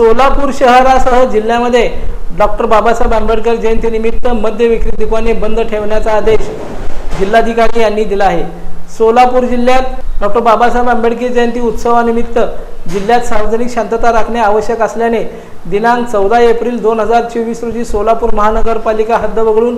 सोलापूर शहरासह जिल्ह्यामध्ये डॉक्टर बाबासाहेब आंबेडकर जयंतीनिमित्त मद्य विक्री दुकाने बंद ठेवण्याचा आदेश जिल्हाधिकारी यांनी दिला आहे. सोलापूर जिल्ह्यात डॉक्टर बाबासाहेब आंबेडकर जयंती उत्सवानिमित्त जिल्ह्यात सार्वजनिक शांतता राखणे आवश्यक असल्याने दिनांक चौदा एप्रिल दोन हजार चोवीस रोजी सोलापूर महानगरपालिका हद्द वगळून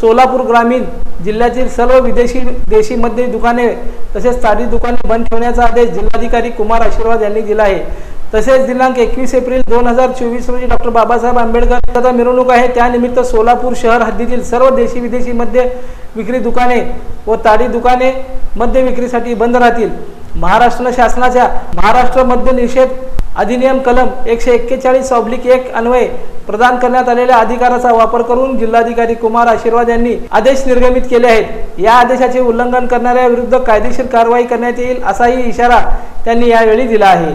सोलापूर ग्रामीण जिल्ह्यातील सर्व विदेशी देशी मद्य दुकाने तसेच ताडी दुकाने बंद ठेवण्याचा आदेश जिल्हाधिकारी कुमार आशीर्वाद यांनी दिला आहे. तसेच दिनांक एकवीस एप्रिल दोन हजार चोवीस रोजी डॉक्टर बाबासाहेब आंबेडकर यांचा मिरवणूक आहे. त्यानिमित्त सोलापूर शहर हद्दीतील सर्व देशी विदेशी मद्य विक्री दुकाने व ताडी दुकाने मद्य विक्रीसाठी बंद राहतील. महाराष्ट्र शासनाच्या महाराष्ट्र मद्य निषेध अधिनियम कलम एकशे एक्केचाळीस ऑब्लिक एक अन्वये प्रदान करण्यात आलेल्या अधिकाराचा वापर करून जिल्हाधिकारी कुमार आशीर्वाद यांनी आदेश निर्गमित केले आहेत. या आदेशाचे उल्लंघन करणाऱ्या विरुद्ध कायदेशीर कारवाई करण्यात येईल असाही इशारा त्यांनी यावेळी दिला आहे.